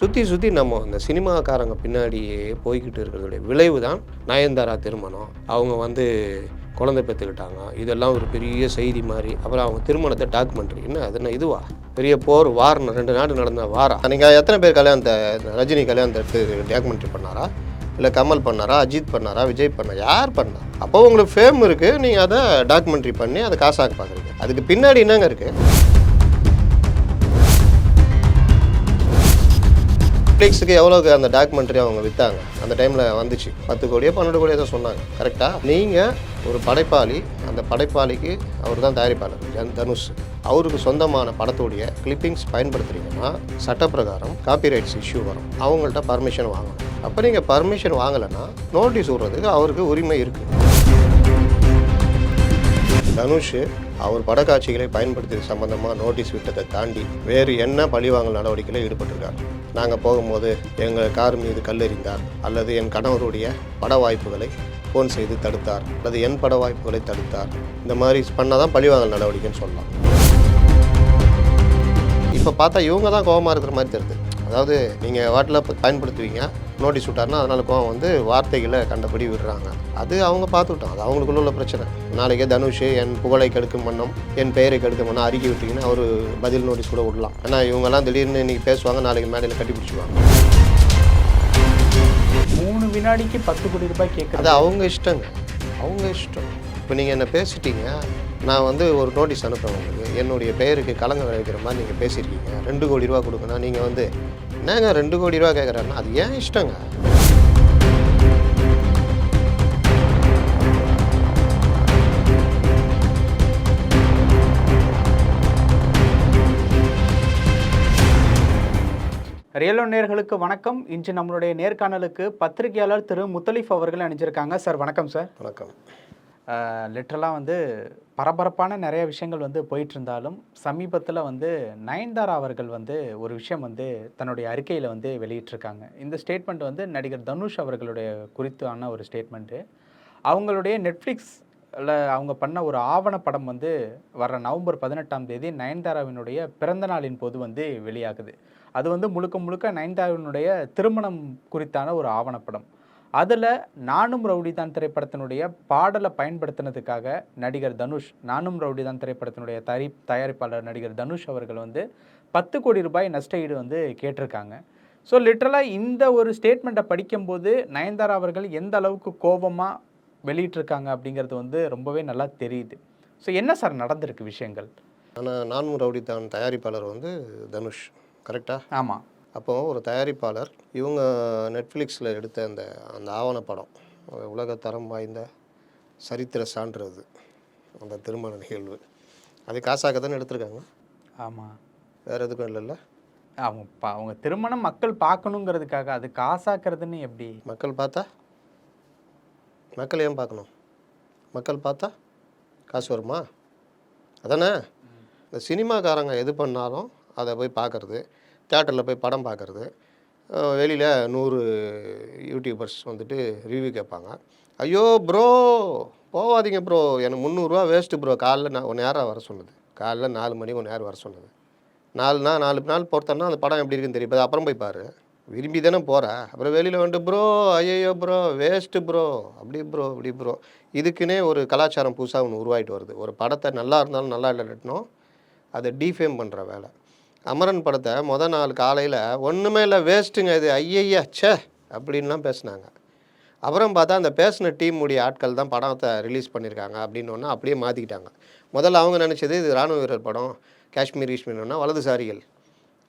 சுற்றி சுற்றி நம்ம இந்த சினிமாக்காரங்க பின்னாடியே போய்கிட்டு இருக்கிறதுடைய விளைவு தான் நயன்தாரா திருமணம். அவங்க வந்து குழந்தை பெற்றுக்கிட்டாங்க இதெல்லாம் ஒரு பெரிய செய்தி மாதிரி. அப்புறம் அவங்க திருமணத்தை டாக்குமெண்ட்ரி என்ன அது என்ன இதுவா? பெரிய போர் வார் ரெண்டு நாடு நடந்த வாரா நீங்கள் எத்தனை பேர் கல்யாணத்தை ரஜினி கல்யாணத்தை எடுத்து டாக்குமெண்ட்ரி பண்ணாரா? இல்லை கமல் பண்ணாரா? அஜித் பண்ணாரா? விஜய் பண்ணா யார் பண்ணா? அப்போ உங்களுக்கு ஃபேம் இருக்குது நீங்கள் அதை டாக்குமெண்ட்ரி பண்ணி அதை காசாக பார்க்குறீங்க. அதுக்கு பின்னாடி என்னங்க இருக்குது நெட்ஃப்ளிக்ஸுக்கு எவ்வளோக்கு அந்த டாக்குமெண்ட்ரி அவங்க விற்றாங்க அந்த டைமில் வந்துச்சு. பத்து கோடியோ பன்னெண்டு கோடியோ தான் சொன்னாங்க. கரெக்டாக நீங்கள் ஒரு படைப்பாளி அந்த படைப்பாளிக்கு அவர் தான் தயாரிப்பாளர் ஜன் தனுஷ். அவருக்கு சொந்தமான படத்துடைய கிளிப்பிங்ஸ் பயன்படுத்துறீங்கன்னா சட்டப்பிரகாரம் காப்பிரைட்ஸ் இஷ்யூ வரும். அவங்கள்ட்ட பர்மிஷன் வாங்கணும். அப்போ நீங்கள் பர்மிஷன் வாங்கலைன்னா நோட்டீஸ் விடுறதுக்கு அவருக்கு உரிமை இருக்குது தனுஷ் அவர் படக்காட்சிகளை பயன்படுத்தியது சம்பந்தமாக நோட்டீஸ் விட்டதை தாண்டி வேறு என்ன பழிவாங்கல் நடவடிக்கையில் ஈடுபட்டிருக்கார்? நாங்கள் போகும்போது எங்கள் கார் மீது கல்லெறிந்தார் அல்லது என் கணவருடைய பட வாய்ப்புகளை ஃபோன் செய்து தடுத்தார் அல்லது என் பட வாய்ப்புகளை தடுத்தார். இந்த மாதிரி பண்ணால் தான் பழிவாங்கல் நடவடிக்கைன்னு சொல்லலாம். இப்போ பார்த்தா இவங்க தான் கோபமாக இருக்கிற மாதிரி தெரியுது. அதாவது நீங்கள் வாட்டில் பயன்படுத்துவீங்க நோட்டீஸ் விட்டாருன்னா அதனால் கோவம் வந்து வார்த்தைகளை கண்டபடி விடுறாங்க. அது அவங்க பார்த்துக்கிட்டோம். அது அவங்களுக்குள்ள உள்ள பிரச்சனை. நாளைக்கே தனுஷ் என் புகழை கெடுக்கும் வண்ணம் என் பெயரை கெடுக்கும் வண்ணம் அறிக்கை விட்டீங்கன்னா அவர் பதில் நோட்டீஸ் கூட விடலாம். ஆனால் இவங்கெல்லாம் திடீர்னு இன்னைக்கு பேசுவாங்க நாளைக்கு மேடையில் கட்டி பிடிச்சிடுவாங்க மூணு வினாடிக்கு பத்து கோடி ரூபாய் அது கேட்குறது அவங்க இஷ்டங்க. அவங்க இஷ்டம். இப்போ நீங்கள் என்ன பேசிட்டீங்க நான் வந்து ஒரு நோட்டீஸ் அனுப்புறேன் உங்களுக்கு. என்னுடைய பெயருக்கு கலங்க விளைவிக்கிற மாதிரி நீங்கள் பேசியிருக்கீங்க. ரெண்டு கோடி ரூபா கொடுக்கணும் நீங்கள் வந்து என்னங்க ரெண்டு கோடி ரூபா கேட்குறேன்னா அது ஏன் இஷ்டங்க? ரியலோ நேர்களுக்கு வணக்கம். இன்று நம்மளுடைய நேர்காணலுக்கு பத்திரிகையாளர் திரு முத்தலிஃப் அவர்கள் அணிஞ்சிருக்காங்க சார் வணக்கம் சார். வணக்கம். லிட்ரலாக வந்து பரபரப்பான நிறைய விஷயங்கள் வந்து போயிட்டு இருந்தாலும் சமீபத்தில் வந்து நயன்தாரா அவர்கள் வந்து ஒரு விஷயம் வந்து தன்னுடைய அறிக்கையில் வந்து வெளியிட்டிருக்காங்க. இந்த ஸ்டேட்மெண்ட் வந்து நடிகர் தனுஷ் அவர்களுடைய குறித்தான ஒரு ஸ்டேட்மெண்ட்டு அவங்களுடைய நெட்ஃப்ளிக்ஸில் அவங்க பண்ண ஒரு ஆவணப்படம் வந்து வர நவம்பர் பதினெட்டாம் தேதி நயன்தாராவினுடைய பிறந்த நாளின் போது வந்து வெளியாகுது. அது வந்து முழுக்க முழுக்க நயன்தாராவினுடைய திருமணம் குறித்தான ஒரு ஆவணப்படம். அதில் நானும் ரவுடி தான் திரைப்படத்தினுடைய பாடலை பயன்படுத்தினதுக்காக நடிகர் தனுஷ் நானும் ரவுடி தான் திரைப்படத்தினுடைய தரி தயாரிப்பாளர் நடிகர் தனுஷ் அவர்கள் வந்து பத்து கோடி ரூபாய் நஷ்ட ஈடு வந்து கேட்டிருக்காங்க. ஸோ லிட்ரலாக இந்த ஒரு ஸ்டேட்மெண்ட்டை படிக்கும்போது நயன்தாரா அவர்கள் எந்த அளவுக்கு கோபமாக வெளியிட்டிருக்காங்க அப்படிங்கிறது வந்து ரொம்பவே நல்லா தெரியுது. ஸோ என்ன சார் நடந்திருக்கு விஷயங்கள்? ஆனால் நானும் ரவுடி தான் தயாரிப்பாளர் வந்து தனுஷ். கரெக்டாக ஆமாம் அப்போது ஒரு தயாரிப்பாளர் இவங்க நெட்ஃப்ளிக்ஸில் எடுத்த அந்த அந்த ஆவணப்படம் உலக தரம் வாய்ந்த சரித்திர சான்று அது அந்த திருமண நிகழ்வு. அது காசாக தானே எடுத்திருக்காங்க? ஆமாம் வேறு எதுக்கும் இல்லைல்ல? அவங்க பா அவங்க திருமணம் மக்கள் பார்க்கணுங்கிறதுக்காக அது காசாக்குறதுன்னு எப்படி? மக்கள் பார்த்தா? மக்கள் ஏன் பார்க்கணும்? மக்கள் பார்த்தா காசு வருமா? அதானே? இந்த சினிமாக்காரங்க எது பண்ணாலும் அதை போய் பார்க்குறது. தேட்டரில் போய் படம் பார்க்குறது. வெளியில் நூறு யூடியூபர்ஸ் வந்துட்டு ரிவ்யூ கேட்பாங்க. ஐயோ ப்ரோ போகாதீங்க ப்ரோ எனக்கு முந்நூறுரூவா வேஸ்ட்டு ப்ரோ காலைல நான் ஒன் நேரம் வர சொன்னது? காலைல நாலு மணிக்கு ஒன்று நேரம் வர சொன்னது? நாலு நாள் நாலு நாள் பொறுத்தோன்னா அந்த படம் எப்படி இருக்குன்னு தெரியும் அப்புறம் போய் பாரு. விரும்பி தானே போகிற அப்புறம் வெளியில் வந்துட்டு ப்ரோ ஐயோ ப்ரோ வேஸ்ட்டு ப்ரோ அப்படி ப்ரோ அப்படி ப்ரோ இதுக்குன்னே ஒரு கலாச்சாரம் புதுசாக ஒன்று உருவாகிட்டு வருது. ஒரு படத்தை நல்லா இருந்தாலும் நல்லா இல்லைட்டணும் அதை டீஃபேம் பண்ணுற வேலை. அமரன் படத்தை மொதல் நாள் காலையில் ஒன்றுமே இல்லை வேஸ்ட்டுங்க இது ஐயய்யா ச்சே அப்படின்லாம் பேசினாங்க. அப்புறம் பார்த்தா அந்த பேசின டீம் உடைய ஆட்கள் தான் படத்தை ரிலீஸ் பண்ணியிருக்காங்க அப்படின்னு ஒன்று அப்படியே மாற்றிக்கிட்டாங்க முதல்ல அவங்க நினச்சது இது ராணுவ வீரர் படம் காஷ்மீர் ஈஷ்மீர்னா வலதுசாரிகள்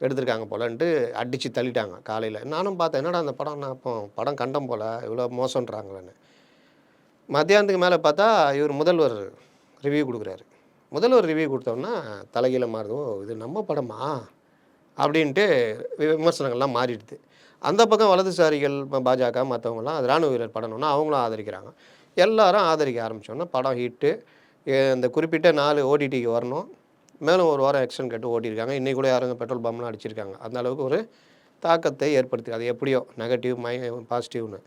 எடுத்திருக்காங்க போலன்ட்டு அடித்து தள்ளிட்டாங்க காலையில். நானும் பார்த்தேன் என்னடா அந்த படம் நான் அப்போ படம் கண்டம் போல் இவ்வளோ மோசன்றாங்களேன்னு மத்தியானத்துக்கு மேலே பார்த்தா இவர் முதல்வர் ரிவ்யூ கொடுக்குறாரு. முதல்வர் ரிவ்யூ கொடுத்தோன்னா தலைகீழ மாறுதோ இது நம்ம படமா? அப்படின்ட்டு வி- விமர்சனங்கள்லாம் மாறிடுது. அந்த பக்கம் வலதுசாரிகள் பாஜக மற்றவங்கலாம் அது ராணுவ வீரர் படம்னா அவங்களும் ஆதரிக்கிறாங்க. எல்லாரும் ஆதரிக்க ஆரம்பித்தோன்னா படம் ஹிட்டு அந்த குறிப்பிட்ட நாலு ஓடிடிக்கு வரணும். மேலும் ஒரு வாரம் எக்ஸ்டன் கேட்டு ஓட்டியிருக்காங்க. இன்றைக்கி கூட யாரும் பெட்ரோல் பம்ப்லாம் அடிச்சிருக்காங்க. அந்த அளவுக்கு ஒரு தாக்கத்தை ஏற்படுத்தி அது எப்படியோ நெகட்டிவ் மை பாசிட்டிவ்னு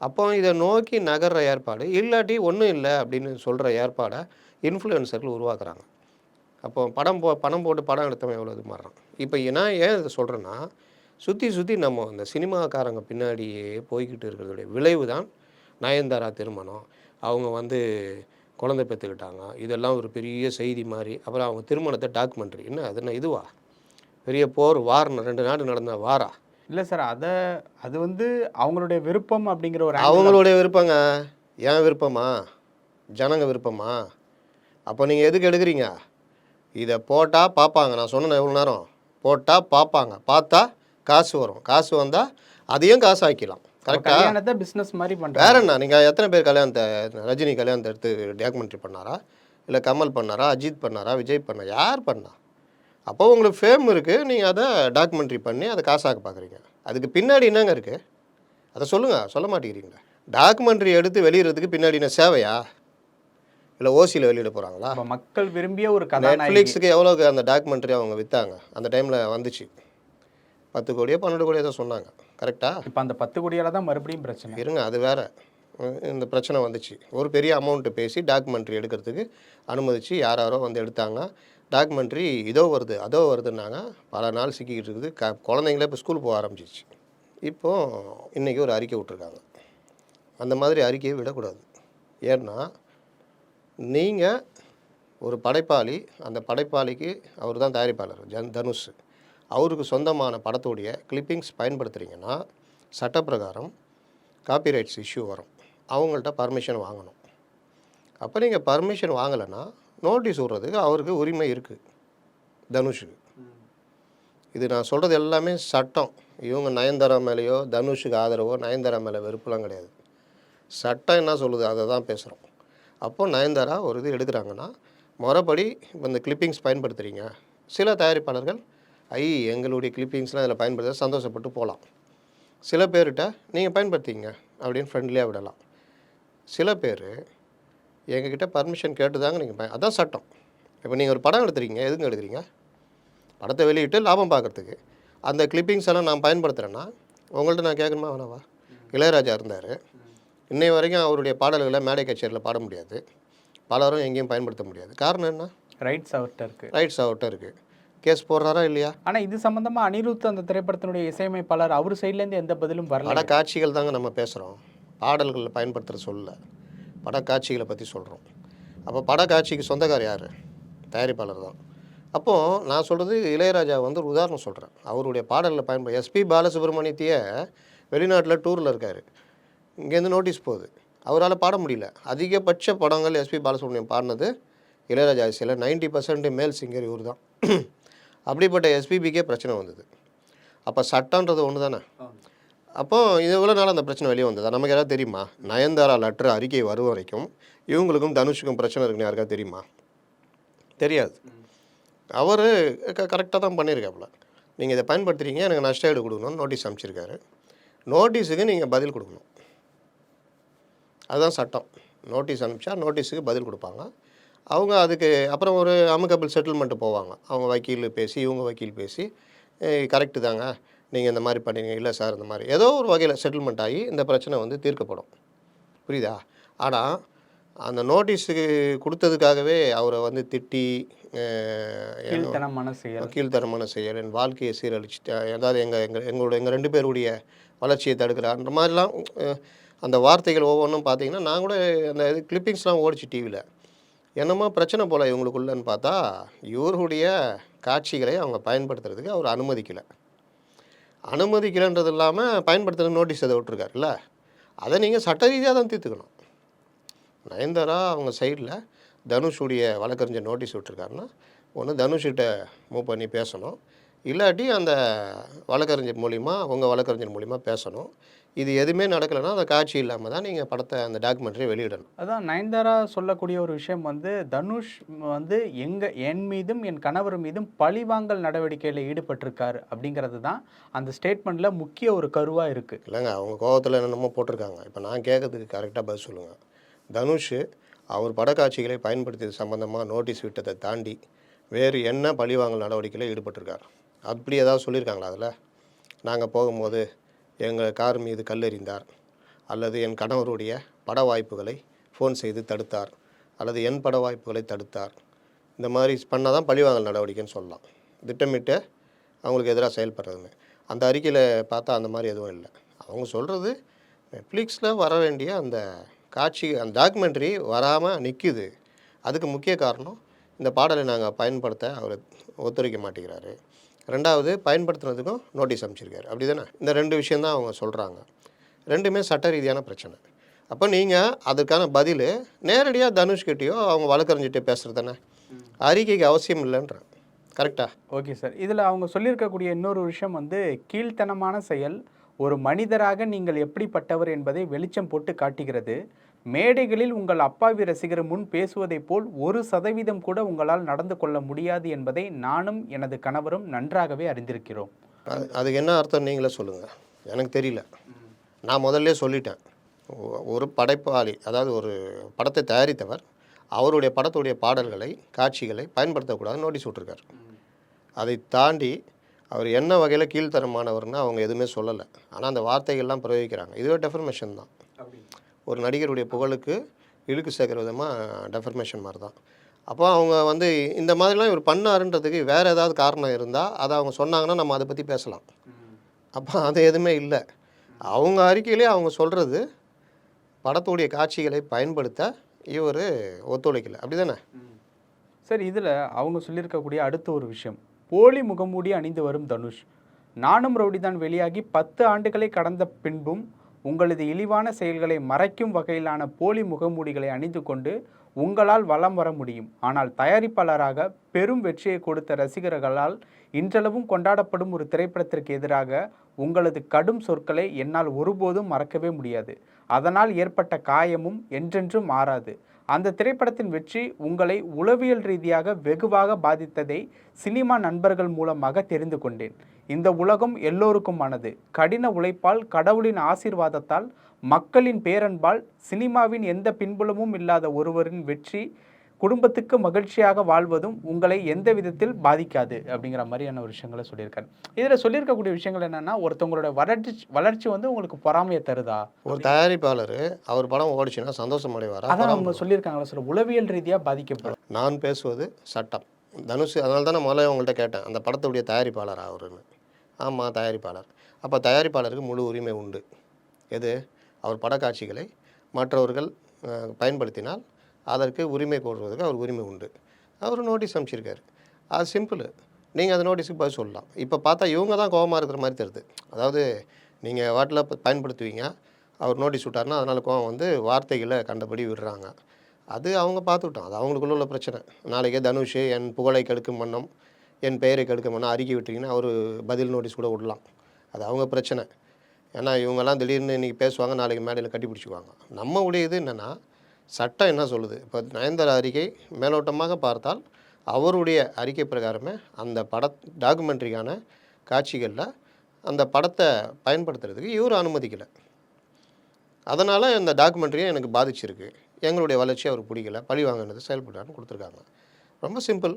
அப்போ இதை நோக்கி நகர்ற ஏற்பாடு இல்லாட்டி ஒன்றும் இல்லை அப்படின்னு சொல்கிற ஏற்பாடை இன்ஃப்ளூயன்சர்கள் உருவாக்குறாங்க. அப்போ படம் போ பணம் போட்டு படம் எடுத்தவன் எவ்வளோ இது மாறுறான் இப்போ நான் ஏன் இதை சொல்கிறேன்னா சுற்றி சுற்றி நம்ம இந்த சினிமாக்காரங்க பின்னாடியே போய்கிட்டு இருக்கிறதுடைய விளைவு தான் நயன்தாரா திருமணம். அவங்க வந்து குழந்தை பெற்றுக்கிட்டாங்க. இதெல்லாம் ஒரு பெரிய செய்தி மாதிரி. அப்புறம் அவங்க திருமணத்தை டாக்குமெண்ட்ரி என்ன அது என்ன இதுவா? பெரிய போர் வார் ரெண்டு நாடு நடந்த வாரா? இல்லை சார் அதை அது வந்து அவங்களுடைய விருப்பம் அப்படிங்கிற ஒரு அவங்களுடைய விருப்பங்க. ஏன் விருப்பமா? ஜனங்க விருப்பமா? அப்போ நீங்கள் எதுக்கு எடுக்கிறீங்க? இதை போட்டால் பார்ப்பாங்க நான் சொன்னேன் எவ்வளோ நேரம். போட்டால் பார்ப்பாங்க பார்த்தா காசு வரும். காசு வந்தால் அதையும் காசு ஆக்கிக்கலாம் அப்ப கரெக்டா கல்யாணத்தை பிஸ்னஸ் மாதிரி வேற பண்ணுறாங்க என்ன? நீங்கள் எத்தனை பேர் கல்யாணத்தை ரஜினி கல்யாணத்தை எடுத்து டாக்குமெண்ட்ரி பண்ணாரா? இல்லை கமல் பண்ணாரா? அஜித் பண்ணாரா? விஜய் பண்ணா யார் பண்ணா? அப்போ உங்களுக்கு ஃபேம் இருக்குது நீங்கள் அதை டாக்குமெண்ட்ரி பண்ணி அதை காசாக்க பார்க்குறீங்க அதுக்கு பின்னாடி என்னங்க இருக்குது அதை சொல்லுங்கள் சொல்ல மாட்டேங்கிறீங்களா. டாக்குமெண்ட்ரி எடுத்து வெளியிடறதுக்கு பின்னாடி என்ன சேவையா? இல்லை ஓசியில் வெளியிட போகிறாங்களா மக்கள் விரும்பிய ஒரு நெட்ஃப்ளிக்ஸுக்கு எவ்வளோக்கு அந்த டாக்குமெண்ட்ரி அவங்க விற்றாங்க அந்த டைமில் வந்துச்சு. பத்து கோடியோ பன்னெண்டு கோடியோ தான் சொன்னாங்க. கரெக்டாக இப்போ அந்த பத்து கோடியால தான் மறுபடியும் பிரச்சனை. இருங்க அது வேற. இந்த பிரச்சனை வந்துச்சு. ஒரு பெரிய அமௌண்ட்டு பேசி டாக்குமெண்ட்ரி எடுக்கிறதுக்கு அனுமதிச்சு யார் யாரோ வந்து எடுத்தாங்க. டாக்குமெண்ட்ரி இதோ வருது அதோ வருதுன்னாங்க. பல நாள் சிக்கிக்கிட்டு இருக்குது. க குழந்தைங்களே இப்போ ஸ்கூல் போக ஆரம்பிச்சிச்சு இப்போ இன்றைக்கி ஒரு அறிக்கை விட்ருக்காங்க அந்த மாதிரி அறிக்கையை விடக்கூடாது. ஏன்னா நீங்கள் ஒரு படைப்பாளி அந்த படைப்பாளிக்கு அவர் தான் தயாரிப்பாளர் ஜன் தனுஷ். அவருக்கு சொந்தமான படத்துடைய கிளிப்பிங்ஸ் பயன்படுத்துகிறீங்கன்னா சட்டப்பிரகாரம் காப்பிரைட்ஸ் இஷ்யூ வரும். அவங்கள்ட்ட பர்மிஷன் வாங்கணும். அப்போ நீங்கள் பர்மிஷன் வாங்கலைன்னா நோட்டீஸ் விடுறதுக்கு அவருக்கு உரிமை இருக்குது தனுஷுக்கு. இது நான் சொல்கிறது எல்லாமே சட்டம். இவங்க நயன்தாரா மேலேயோ தனுஷுக்கு ஆதரவோ நயன்தாரா மேலே வெறுப்புலாம் கிடையாது. சட்டம் என்ன சொல்லுது? அதை தான் பேசுகிறோம் அப்போது நயன்தாரா ஒரு இது எடுக்கிறாங்கன்னா முறைப்படி இப்போ இந்த கிளிப்பிங்ஸ் பயன்படுத்துகிறீங்க சில தயாரிப்பாளர்கள் ஐ எங்களுடைய கிளிப்பிங்ஸ்லாம் இதில் பயன்படுத்த சந்தோஷப்பட்டு போகலாம். சில பேர்கிட்ட நீங்கள் பயன்படுத்திங்க அப்படின்னு ஃப்ரெண்ட்லியாக விடலாம். சில பேர் எங்ககிட்ட பர்மிஷன் கேட்டு தாங்க நீங்கள் அதான் சட்டம். இப்போ நீங்கள் ஒரு படம் எடுத்துறீங்க எதுங்க எடுக்கிறீங்க? படத்தை வெளியிட்டு லாபம் பார்க்குறதுக்கு அந்த கிளிப்பிங்ஸ் எல்லாம் நான் பயன்படுத்துகிறேன்னா உங்கள்ட்ட நான் கேட்கணுமா? வேணாவா இளையராஜா இருந்தார். இன்னை வரைக்கும் அவருடைய பாடல்களை மேடை கச்சேரியில் பாட முடியாது. பலரும் எங்கேயும் பயன்படுத்த முடியாது. காரணம் என்ன? ரைட்ஸ் அவர்கிட்ட இருக்கு. ரைட்ஸ் அவர்கிட்ட இருக்குது கேஸ் போடுறாரா இல்லையா? ஆனா இது சம்பந்தமா அனிருத் அந்த திரைப்படத்தினுடைய இசையமைப்பாளர் அவர் சைடுல இருந்து எந்த பதிலும் வரல. காட்சிகள் தாங்க நம்ம பேசுகிறோம் பாடல்களில் பயன்படுத்துகிற படக்காட்சிகளை பற்றி சொல்கிறோம் அப்போ படக்காட்சிக்கு சொந்தக்கார் யார்? தயாரிப்பாளர் தான். அப்போது நான் சொல்கிறது இளையராஜா வந்து ஒரு உதாரணம் சொல்கிறேன் அவருடைய பாடலில் பயன்படு எஸ்பி பாலசுப்ரமணியத்தையே வெளிநாட்டில் டூரில் இருக்கார். இங்கேருந்து நோட்டீஸ் போகுது. அவரால் பாட முடியல. அதிகபட்ச படங்கள் எஸ்பி பாலசுப்ரமணியம் பாடினது இளையராஜா இசையில் நைன்டி பர்சன்ட் மேல் சிங்கர் இவர் தான். அப்படிப்பட்ட எஸ்பிபிக்கே பிரச்சனை வந்தது. அப்போ சட்டன்றது ஒன்று தானே அப்போ இது இவ்வளோ நாள் அந்த பிரச்சனை வெளியே வந்ததா? நமக்கு யாராவது தெரியுமா? நயன்தாரா லெட்டர் அறிக்கை வரும் வரைக்கும் இவங்களுக்கும் தனுஷுக்கும் பிரச்சனை இருக்குன்னு யாருக்கா தெரியுமா? தெரியாது. அவர் கரெக்டாக தான் பண்ணியிருக்காப்புல நீங்கள் இதை பயன்படுத்துறீங்க எனக்கு நஷ்ட ஈடு கொடுக்கணும்னு நோட்டீஸ் அனுப்பிச்சிருக்காரு. நோட்டீஸுக்கு நீங்கள் பதில் கொடுக்கணும். அதுதான் சட்டம். நோட்டீஸ் அனுப்பிச்சா நோட்டீஸுக்கு பதில் கொடுப்பாங்க. அவங்க அதுக்கு அப்புறம் ஒரு அமுகபிள் செட்டில்மெண்ட்டு போவாங்க. அவங்க வக்கீல் பேசி இவங்க வக்கீல் பேசி கரெக்டு தாங்க. நீங்கள் இந்த மாதிரி பண்ணீங்க இல்லை சார் இந்த மாதிரி. ஏதோ ஒரு வகையில் செட்டில்மெண்ட் ஆகி இந்த பிரச்சனை வந்து தீர்க்கப்படும். புரியுதா? ஆனால் அந்த நோட்டீஸுக்கு கொடுத்ததுக்காகவே அவரை வந்து திட்டி கீழ்த்தனமான செயல். கீழ்த்தரமான செயல் என் வாழ்க்கையை சீரழிச்சிட்டு அதாவது எங்கள் எங்கள் எங்களோட எங்கள் ரெண்டு பேருடைய வளர்ச்சியை தடுக்கிறான்ற மாதிரிலாம் அந்த வார்த்தைகள் ஒவ்வொன்றும் பார்த்தீங்கன்னா நான் கூட அந்த இது கிளிப்பிங்ஸ்லாம் ஓடிச்சு டிவியில் என்னமோ பிரச்சனை போல் இவங்களுக்குள்ளன்னு பார்த்தா இவருடைய காட்சிகளை அவங்க பயன்படுத்துறதுக்கு அவர் அனுமதிக்கலை. அனுமதிக்கலைன்றது இல்லாமல் பயன்படுத்துகிற நோட்டீஸ் அதை விட்டுருக்காருல்ல? அதை நீங்கள் சட்ட ரீதியாக தான் தீர்த்துக்கணும். நயன்தாரா அவங்க சைடில் தனுஷுடைய வழக்கறிஞர் நோட்டீஸ் விட்டுருக்காருன்னா ஒன்று தனுஷ்கிட்ட மூவ் பண்ணி பேசணும். இல்லாட்டி அந்த வழக்கறிஞர் மூலிமா உங்கள் வழக்கறிஞர் மூலிமா பேசணும். இது எதுவுமே நடக்கலைன்னா அந்த காட்சி இல்லாமல் தான் நீங்கள் படத்தை அந்த டாக்குமெண்ட்ரி வெளியிடணும். அதான் நயன்தாரா சொல்லக்கூடிய ஒரு விஷயம் வந்து தனுஷ் வந்து எங்க என் மீதும் என் கணவர் மீதும் பழிவாங்கல் நடவடிக்கையில் ஈடுபட்டிருக்காரு அப்படிங்கிறது தான் அந்த ஸ்டேட்மெண்ட்ல முக்கிய ஒரு கருவா இருக்கு. இல்லைங்க அவங்க கோவத்தில் என்னென்னமோ போட்டிருக்காங்க. இப்போ நான் கேட்கறதுக்கு கரெக்டாக பதில் சொல்லுங்கள் தனுஷ் அவர் படக்காட்சிகளை பயன்படுத்தியது சம்மந்தமாக நோட்டீஸ் விட்டதை தாண்டி வேறு என்ன பழிவாங்கல் நடவடிக்கையில் ஈடுபட்டிருக்கார்? அப்படி ஏதாவது சொல்லியிருக்காங்களா அதில்? நாங்கள் போகும்போது எங்கள் கார் மீது கல்லெறிந்தார். அல்லது என் கணவருடைய பட வாய்ப்புகளை ஃபோன் செய்து தடுத்தார். அல்லது என் பட வாய்ப்புகளை தடுத்தார். இந்த மாதிரி பண்ணால் தான் பழிவாங்கல் நடவடிக்கைன்னு சொல்லலாம். திட்டமிட்டு அவங்களுக்கு எதிராக செயல்படுறதுன்னு அந்த அறிக்கையில் பார்த்தா அந்த மாதிரி எதுவும் இல்லை. அவங்க சொல்கிறது நெட்ஃப்ளிக்ஸில் வர வேண்டிய அந்த காட்சி அந்த டாக்குமெண்ட்ரி வராமல் நிற்கிது அதுக்கு முக்கிய காரணம் இந்த பாடலை நாங்கள் பயன்படுத்த அவர் ஒத்துழைக்க மாட்டேங்கிறாரு. ரெண்டாவது பயன்படுத்துனதுக்கும் நோட்டீஸ் அமைச்சிருக்காரு அப்படி தானே இந்த ரெண்டு விஷயந்தான் அவங்க சொல்கிறாங்க ரெண்டுமே சட்ட ரீதியான பிரச்சனை. அப்போ நீங்கள் அதுக்கான பதில் நேரடியாக தனுஷ்கிட்டேயோ அவங்க வழக்கறிஞ்சிட்டே பேசுகிறது தானே? அறிக்கைக்கு அவசியம் இல்லைன்றேன். கரெக்டா ஓகே சார். இதில் அவங்க சொல்லியிருக்கக்கூடிய இன்னொரு விஷயம் வந்து கீழ்த்தனமான செயல் ஒரு மனிதராக நீங்கள் எப்படிப்பட்டவர் என்பதை வெளிச்சம் போட்டு காட்டுகிறது. மேடைகளில் உங்கள் அப்பாவி ரசிகர் முன் பேசுவதைப் போல் ஒரு சதவீதம் கூட உங்களால் நடந்து கொள்ள முடியாது என்பதை நானும் எனது கணவரும் நன்றாகவே அறிந்திருக்கிறோம். அது அதுக்கு என்ன அர்த்தம் நீங்களே சொல்லுங்கள் எனக்கு தெரியல. நான் முதல்ல சொல்லிட்டேன். ஒரு படைப்பாளி அதாவது ஒரு படத்தை தயாரித்தவர் அவருடைய படத்துடைய பாடல்களை காட்சிகளை பயன்படுத்தக்கூடாது நோட்டீஸ் விட்ருக்காரு அதை தாண்டி அவர் என்ன வகையில் கீழ்த்தரமானவர்னு அவங்க எதுவுமே சொல்லலை. ஆனால் அந்த வார்த்தைகள்லாம் பிரயோகிக்கிறாங்க. இதுவே டெஃபர்மேஷன் தான். ஒரு நடிகருடைய புகழுக்கு இழுக்கு சேர்க்குற விதமாக டெஃபர்மேஷன் மாதிரி தான் அப்போ அவங்க வந்து இந்த மாதிரிலாம் இவர் பண்ணாருன்றதுக்கு வேறு ஏதாவது காரணம் இருந்தால் அதை அவங்க சொன்னாங்கன்னா நம்ம அதை பற்றி பேசலாம். அப்போ அது எதுவுமே இல்லை. அவங்க அறிக்கையிலே அவங்க சொல்கிறது படத்துடைய காட்சிகளை பயன்படுத்த இவர் ஒத்துழைக்கல. அப்படி தானே சரி இதில் அவங்க சொல்லியிருக்கக்கூடிய அடுத்த ஒரு விஷயம். போலி முகமூடி அணிந்து வரும் தனுஷ். நானும் ரவுடிதான் வெளியாகி பத்து ஆண்டுகளை கடந்த பின்பும் உங்களது இழிவான செயல்களை மறைக்கும் வகையிலான போலி முகமூடிகளை அணிந்து கொண்டு உங்களால் வலம் வர முடியும். ஆனால் தயாரிப்பாளராக பெரும் வெற்றியை கொடுத்த ரசிகர்களால் இன்றளவும் கொண்டாடப்படும் ஒரு திரைப்படத்திற்கு எதிராக உங்களது கடும் சொற்களை என்னால் ஒருபோதும் மறக்கவே முடியாது. அதனால் ஏற்பட்ட காயமும் என்றென்றும் மாறாது. அந்த திரைப்படத்தின் வெற்றி உங்களை உளவியல் ரீதியாக வெகுவாக பாதித்ததை சினிமா நண்பர்கள் மூலமாக தெரிந்து கொண்டேன். இந்த உலகம் எல்லோருக்குமானது. கடின உழைப்பால் கடவுளின் ஆசீர்வாதத்தால் மக்களின் பேரன்பால் சினிமாவின் எந்த பின்புலமும் இல்லாத ஒருவரின் வெற்றி குடும்பத்துக்கு மகிழ்ச்சியாக வாழ்வதும் உங்களை எந்த விதத்தில் பாதிக்காது அப்படிங்கிற மாதிரியான ஒரு விஷயங்களை சொல்லியிருக்காரு. இதில் சொல்லியிருக்கக்கூடிய விஷயங்கள் என்னன்னா ஒருத்தவங்களோட வளர்ச்சி வளர்ச்சி வந்து உங்களுக்கு பொறாமையை தருதா? ஒரு தயாரிப்பாளர் அவர் படம் ஓடிச்சுன்னா சந்தோஷம் அடைவாரா? அதான் அவங்க சொல்லியிருக்காங்களா சார் உளவியல் ரீதியாக பாதிக்கப்படும். நான் பேசுவது சட்டம். தனுஷ் அதனால தான் நான் முதல்ல உங்கள்கிட்ட கேட்டேன் அந்த படத்துடைய தயாரிப்பாளர் அவருன்னு. ஆமாம் தயாரிப்பாளர். அப்போ தயாரிப்பாளருக்கு முழு உரிமை உண்டு. எது? அவர் படக்காட்சிகளை மற்றவர்கள் பயன்படுத்தினால் அதற்கு உரிமை கோருவதற்கு அவர் உரிமை உண்டு. அவர் நோட்டீஸ் அனுப்பிச்சிருக்காரு. அது சிம்பிள் நீங்கள் அந்த நோட்டீஸுக்கு பதில் சொல்லலாம். இப்போ பார்த்தா இவங்க தான் கோபமாக இருக்கிற மாதிரி தருது அதாவது நீங்கள் வாட்டில் பயன்படுத்துவீங்க. அவர் நோட்டீஸ் விட்டாருன்னா அதனால் கோவம் வந்து வார்த்தைகளை கண்டபடி விடுறாங்க. அது அவங்க பார்த்துக்கிட்டோம். அது அவங்களுக்குள்ள உள்ள பிரச்சனை. நாளைக்கே தனுஷ் என் புகழை கெடுக்கும் வண்ணம் என் பெயரை கெடுக்கும் வண்ணம் அறிக்கை விட்டீங்கன்னா அவர் பதில் நோட்டீஸ் கூட விடலாம். அது அவங்க பிரச்சனை. ஏன்னா இவங்கெல்லாம் திடீர்னு இன்றைக்கி பேசுவாங்க நாளைக்கு மேடையில் கட்டி பிடிச்சிக்குவாங்க. நம்ம உடையது என்னென்னா சட்டம் என்ன சொல்லுது? இப்போ நயன்தாரா அறிக்கை மேலோட்டமாக பார்த்தால் அவருடைய அறிக்கை பிரகாரமே அந்த பட டாக்குமெண்ட்ரிக்கான காட்சிகளில் அந்த படத்தை பயன்படுத்துறதுக்கு இவர் அனுமதிக்கலை. அதனால் இந்த டாக்குமெண்ட்ரியை எனக்கு பாதிச்சிருக்கு. எங்களுடைய வளர்ச்சி அவருக்கு பிடிக்கல. பழி வாங்கினது செயல்பட்டாருன்னு கொடுத்துருக்காங்க. ரொம்ப சிம்பிள்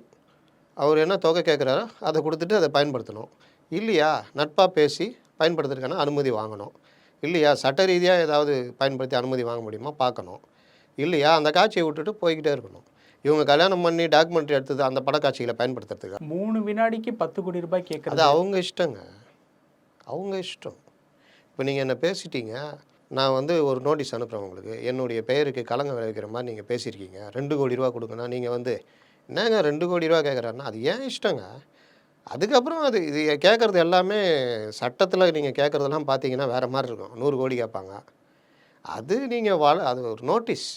அவர் என்ன தொகை கேட்குறாரோ அதை கொடுத்துட்டு அதை பயன்படுத்தணும். இல்லையா? நட்பாக பேசி பயன்படுத்துறதுக்கான அனுமதி வாங்கணும். இல்லையா? சட்ட ரீதியாக ஏதாவது பயன்படுத்தி அனுமதி வாங்க முடியுமா பார்க்கணும். இல்லையா? அந்த காட்சியை விட்டுட்டு போய்கிட்டே இருக்கணும். இவங்க கல்யாணம் பண்ணி டாக்குமெண்ட்ரி எடுத்தது அந்த படக்காட்சிகளை பயன்படுத்துறதுக்கு? மூணு வினாடிக்கு பத்து கோடி ரூபாய் அது கேட்கறது அவங்க இஷ்டங்க. அவங்க இஷ்டம். இப்போ நீங்கள் என்ன பேசிட்டீங்க. நான் வந்து ஒரு நோட்டீஸ் அனுப்புகிறேன் உங்களுக்கு. என்னுடைய பெயருக்கு களங்கம் விளைவிக்கிற மாதிரி நீங்கள் பேசியிருக்கீங்க. ரெண்டு கோடி ரூபா கொடுங்கன்னா நீங்கள் வந்து என்னங்க ரெண்டு கோடி ரூபா கேட்குறாருன்னா அது ஏன் இஷ்டங்க? அதுக்கப்புறம் அது இது கேட்குறது எல்லாமே சட்டத்தில் நீங்கள் கேட்குறதெல்லாம் பார்த்தீங்கன்னா வேறு மாதிரி இருக்கும். நூறு கோடி கேட்பாங்க. அது நீங்கள் வள அது ஒரு நோட்டீஸ்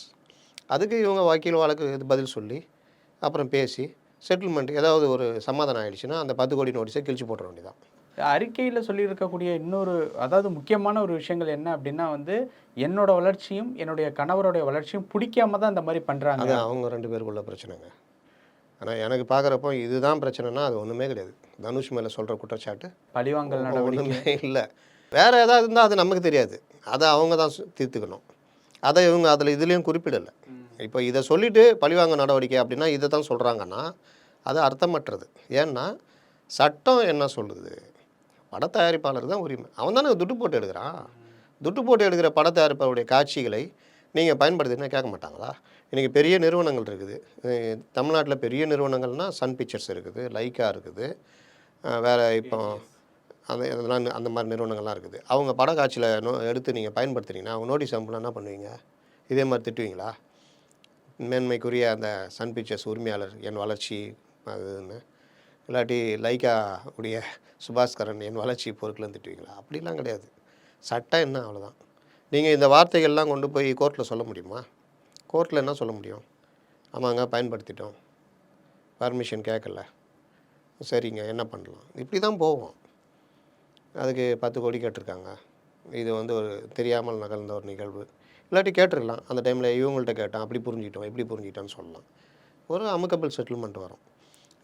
அதுக்கு இவங்க வக்கீல் வழக்கு இது பதில் சொல்லி அப்புறம் பேசி செட்டில்மெண்ட் ஏதாவது ஒரு சமாதானம் ஆயிடுச்சுன்னா அந்த பத்து கோடி நோட்டீஸை கிழிச்சு போட்டுற வேண்டியதான் அறிக்கையில் சொல்லியிருக்கக்கூடிய இன்னொரு அதாவது முக்கியமான ஒரு விஷயங்கள் என்ன அப்படின்னா வந்து என்னோட வளர்ச்சியும் என்னுடைய கணவருடைய வளர்ச்சியும் பிடிக்காம தான் இந்த மாதிரி பண்றாங்க. அது அவங்க ரெண்டு பேருக்குள்ள பிரச்சனைங்க. ஆனால் எனக்கு பார்க்குறப்போ இதுதான் பிரச்சனைனா அது ஒன்றுமே கிடையாது. தனுஷ் மேலே சொல்கிற குற்றச்சாட்டு பழிவாங்கல் நடவடிக்கை. ஒன்றுமே இல்லை. வேறு ஏதாவது இருந்தால் அது நமக்கு தெரியாது. அதை அவங்க தான் தீர்த்துக்கணும். அதை இவங்க அதில் இதுலேயும் குறிப்பிடலை. இப்போ இதை சொல்லிட்டு பழிவாங்க நடவடிக்கை அப்படின்னா இதை தான் சொல்கிறாங்கன்னா அது அர்த்தமற்றது. ஏன்னா சட்டம் என்ன சொல்லுது? பட தயாரிப்பாளர் தான் உரிமை. அவன் தானே துட்டு போட்டு எடுக்கிறான் துட்டு போட்டு எடுக்கிற பட தயாரிப்பாளருடைய காட்சிகளை நீங்கள் பயன்படுத்தினா கேட்க மாட்டாங்களா? இன்றைக்கி பெரிய நிறுவனங்கள் இருக்குது. தமிழ்நாட்டில் பெரிய நிறுவனங்கள்னால் சன் பிக்சர்ஸ் இருக்குது லைக்கா இருக்குது. வேற இப்போ அந்த அதெல்லாம் அந்த மாதிரி நிறுவனங்கள்லாம் இருக்குது. அவங்க படக்காட்சியில் நோ எடுத்து நீங்கள் பயன்படுத்துனீங்கன்னா அவங்க நோட்டீஸ் அனுப்புனா என்ன பண்ணுவீங்க? இதே மாதிரி திட்டுவீங்களா? மேன்மைக்குரிய அந்த சன் பிக்சர்ஸ் உரிமையாளர் என் வளர்ச்சி அதுன்னு இல்லாட்டி லைக்கா உடைய சுபாஸ்கரன் என் வளர்ச்சி பொருட்கள்னு திட்டுவீங்களா? அப்படிலாம் கிடையாது. சட்டம் என்ன அவ்வளோதான் நீங்கள் இந்த வார்த்தைகள்லாம் கொண்டு போய் கோர்ட்டில் சொல்ல முடியுமா? கோர்ட்டில் என்ன சொல்ல முடியும்? ஆமாங்க பயன்படுத்திட்டோம். பர்மிஷன் கேட்கல சரிங்க என்ன பண்ணலாம்? இப்படி தான் போவோம். அதுக்கு பத்து கோடி கேட்டிருக்காங்க. இது வந்து ஒரு தெரியாமல் நகர்ந்த ஒரு நிகழ்வு. இல்லாட்டி கேட்டுருக்கலாம். அந்த டைமில் இவங்கள்ட்ட கேட்டான். அப்படி புரிஞ்சுக்கிட்டோம் இப்படி புரிஞ்சுக்கிட்டோன்னு சொல்லலாம். ஒரு அமுக்கபிள் செட்டில்மெண்ட் வரும்.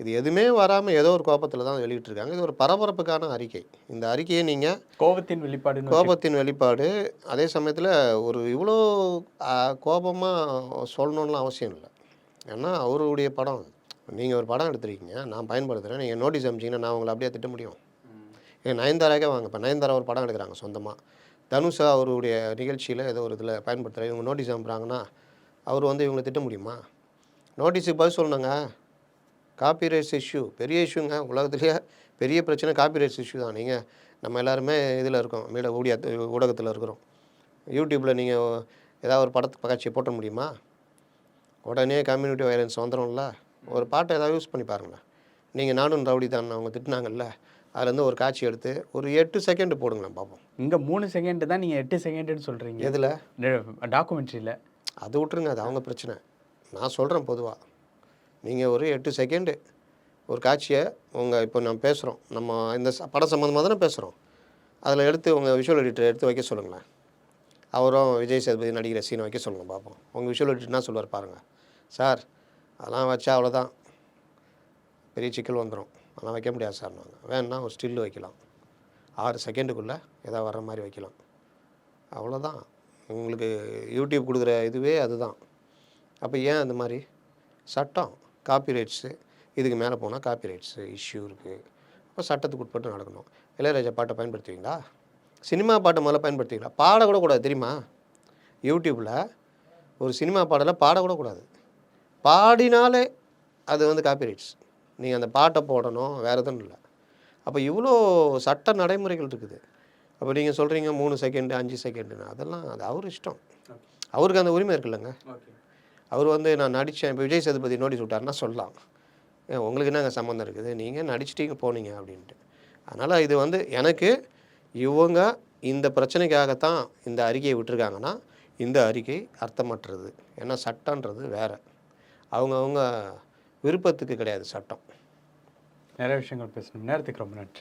இது எதுவுமே வராமல் ஏதோ ஒரு கோபத்தில் தான் வெளியிட்டிருக்காங்க. இது ஒரு பரபரப்புக்கான அறிக்கை. இந்த அறிக்கையை நீங்கள் கோபத்தின் வெளிப்பாடுன்னு கோபத்தின் வெளிப்பாடு அதே சமயத்தில் ஒரு இவ்வளோ கோபமாக சொல்லணும்லாம் அவசியம் இல்லை. ஏன்னா அவருடைய படம். நீங்கள் ஒரு படம் எடுத்துருக்கீங்க. நான் பயன்படுத்துகிறேன் நீங்கள் நோட்டீஸ் அமிச்சிங்கன்னா நான் உங்களை அப்படியே திட்ட முடியும். நயன்தாராக்கே வாங்க. இப்போ நயன்தாரா ஒரு படம் எடுக்கிறாங்க சொந்தமாக தனுஷா அவருடைய நிகழ்ச்சியில் ஏதோ ஒரு இதில் பயன்படுத்துகிறார் இவங்க நோட்டீஸ் அனுப்புகிறாங்கன்னா அவர் வந்து இவங்களை திட்ட முடியுமா? நோட்டீஸுக்கு பதில் சொல்லணுங்க. Copyrights issue. பெரிய இஷ்யூங்க. உலகத்துலேயே பெரிய பிரச்சனை காப்பிரைட்ஸ் இஷ்யூ தான். நீங்கள் நம்ம எல்லாருமே இதில் இருக்கோம். மீட ஊடிய ஊடகத்தில் இருக்கிறோம். யூடியூப்பில் நீங்கள் ஏதாவது ஒரு படத்து காட்சியை போட்ட முடியுமா? உடனே கம்யூனிட்டி வயலன்ஸ் வந்துடும்ல ஒரு பாட்டை ஏதாவது யூஸ் பண்ணி பாருங்களேன். நீங்கள் நானும் ரவுடி தான் அவங்க திட்டினாங்கல்ல. அதுலேருந்து ஒரு காட்சி எடுத்து ஒரு எட்டு செகண்ட் போடுங்களேன் பார்ப்போம் இங்க மூணு செகண்ட் தான் நீங்க எட்டு செகண்ட்னு சொல்றீங்க. எதில்? டாக்குமெண்ட்ரியில் அது விட்டுருங்க அது அவங்க பிரச்சனை. நான் சொல்கிறேன் பொதுவாக நீங்கள் ஒரு எட்டு செகண்டு ஒரு காட்சியை உங்கள் இப்போ நம்ம பேசுகிறோம் நம்ம இந்த படம் சம்மந்தமாக தானே பேசுகிறோம் அதில் எடுத்து உங்கள் விஷுவல் எடிட்டர் எடுத்து வைக்க சொல்லுங்களேன். அவரும் விஜய் சேதுபதி நடிக்கிற சீனை வைக்க சொல்லுங்கள் பார்ப்போம் உங்கள் விஷுவல் எடிட்டர் என்ன சொல்லுவார் பாருங்கள் சார் அதெல்லாம் வச்சா அவ்வளோதான் பெரிய சிக்கல் வந்துடும் அதெல்லாம் வைக்க முடியாது சார் நாங்கள் வேணும்னா ஒரு ஸ்டில்லு வைக்கலாம். ஆறு செகண்டுக்குள்ளே ஏதாவது வர்ற மாதிரி வைக்கலாம். அவ்வளோதான் உங்களுக்கு யூடியூப் கொடுக்குற இதுவே அதுதான். அப்போ ஏன் அந்த மாதிரி? சட்டம் காப்பி ரைட்ஸு இதுக்கு மேலே போனால் காப்பி ரைட்ஸு இஷ்யூ இருக்குது அப்போ சட்டத்துக்கு உட்பட்டு நடக்கணும். இளையராஜா பாட்டை பயன்படுத்துவீங்களா? சினிமா பாட்டை முதல்ல பயன்படுத்துவீங்களா? பாடக்கூட கூடாது தெரியுமா? யூடியூப்பில் ஒரு சினிமா பாடலை பாடக்கூட கூடாது. பாடினாலே அது வந்து காப்பி ரைட்ஸ் நீங்கள் அந்த பாட்டை போடணும் வேறு எதுவும் இல்லை. அப்போ இவ்வளோ சட்ட நடைமுறைகள் இருக்குது. அப்போ நீங்கள் சொல்கிறீங்க மூணு செகண்டு அஞ்சு செகண்டுன்னு அதெல்லாம் அது அவர் இஷ்டம். அவருக்கு அந்த உரிமை இருக்குல்லங்க. அவர் வந்து நான் நடித்தேன் இப்போ விஜய் சேதுபதி நோட்டீஸ் விட்டாருன்னா சொல்லலாம். ஏன் உங்களுக்கு என்னங்க சம்மந்தம் இருக்குது? நீங்கள் நடிச்சிட்டீங்க போனீங்க அப்படின்ட்டு. அதனால் இது வந்து எனக்கு இவங்க இந்த பிரச்சனைக்காகத்தான் இந்த அறிக்கையை விட்டுருக்காங்கன்னா இந்த அறிக்கை அர்த்தமற்றது. ஏன்னா சட்டன்றது வேறு. அவங்கவுங்க விருப்பத்துக்கு கிடையாது சட்டம். நிறைய விஷயங்கள் பேசணும். நேரத்துக்கு ரொம்ப நன்றி.